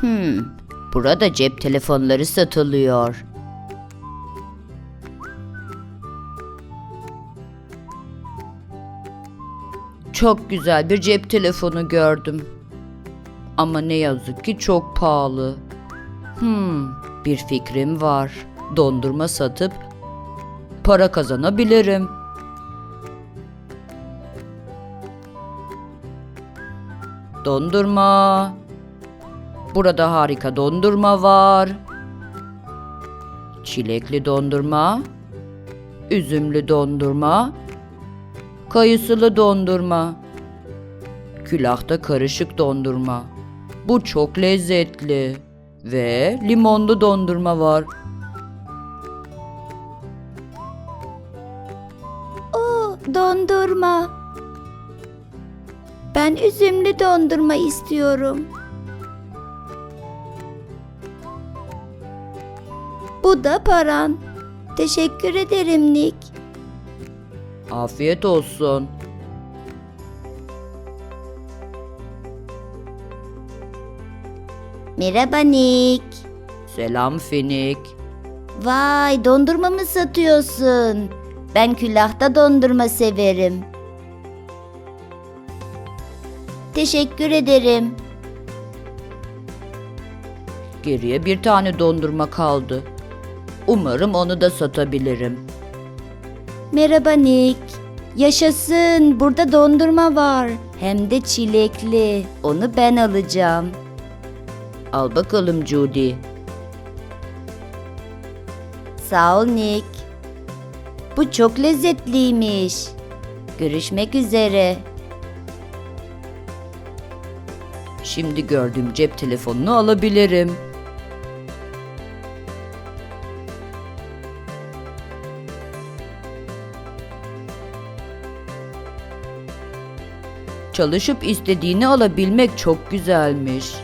Hmm, burada cep telefonları satılıyor. Çok güzel bir cep telefonu gördüm. Ama ne yazık ki çok pahalı. Hmm, bir fikrim var. Dondurma satıp para kazanabilirim. Dondurma. Burada harika dondurma var. Çilekli dondurma, üzümlü dondurma, kayısılı dondurma, külahta karışık dondurma. Bu çok lezzetli ve limonlu dondurma var. O dondurma. Ben üzümlü dondurma istiyorum. Bu da paran. Teşekkür ederim Nick. Afiyet olsun. Merhaba Nick. Selam Finik. Vay dondurma mı satıyorsun? Ben külahta dondurma severim. Teşekkür ederim. Geriye bir tane dondurma kaldı. Umarım onu da satabilirim. Merhaba Nick. Yaşasın. Burada dondurma var. Hem de çilekli. Onu ben alacağım. Al bakalım Judy. Sağ ol Nick. Bu çok lezzetliymiş. Görüşmek üzere. Şimdi gördüğüm cep telefonunu alabilirim. Çalışıp istediğini alabilmek çok güzelmiş.